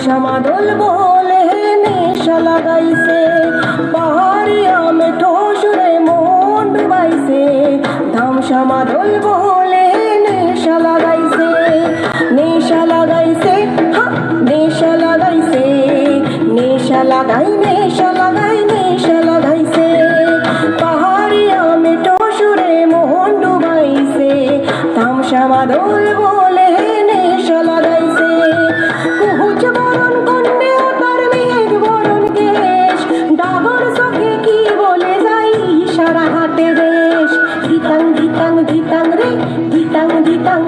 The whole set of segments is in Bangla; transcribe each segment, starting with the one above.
ধামসামা দোল বলে নেশা লাগাইছে। পাহাড়িয়া মেঠো সুরে মন ডুবাইছে। ধামসামা দোল বলে নেশা লাগাইছে। নেশা লাগাইছে নেশা লাগাইছে। নেশা লাগাই নেশা লাগাই, নেশা লাগাইছে। পাহাড়িয়া মেঠো সুরে মোহন ডুবাইছে। তামসামা দোল বলে ditang ditang ditang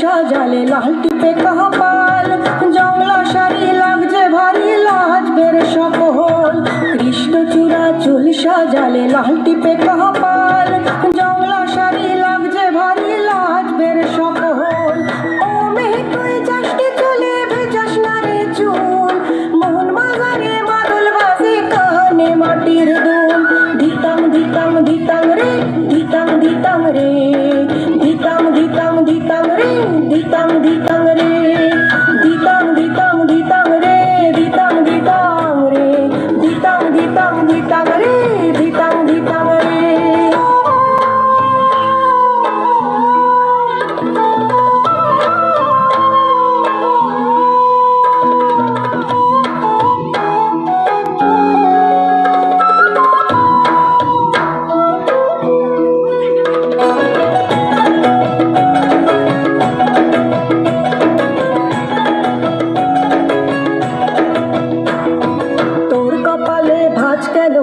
সাজালে লাল টিপে কপাল। জংলা শাড়ি লাগছে ভারী লাজবের সকল। কৃষ্ণচূড়া চুল সাজালে লাল টিপে কপাল। জংলা শাড়ি লাগছে ভারী লাজবের সকল। ও মেয়ে তুই যাসনি চলে, ভেজাস না রে চুল। মোহন বাজারে মাদল বাজে কানে মাটির দুল। ধিতাং ধিতাং ধিতাং রে, ধিতাং ধিতাং রে।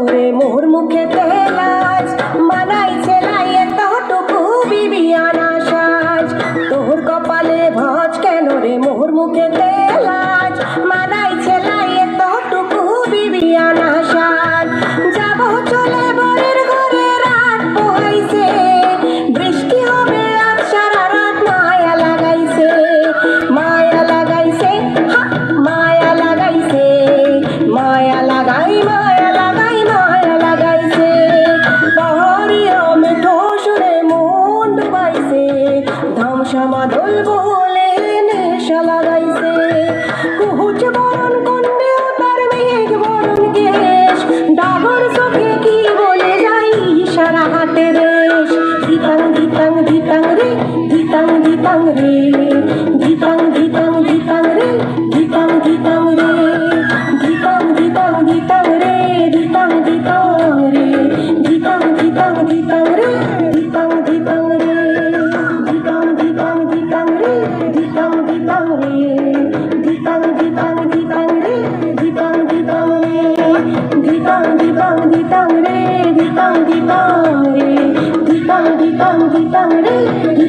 রে মোর মুখে তেলাজ। মানাইছে নাই এতটুকু বিবিয়ানা সাজ তোর কপালে ভাঁজ কেন রে? মোর মুখে তেলাজ Hallelujah. Gita, Gita, di Gita, di Gita,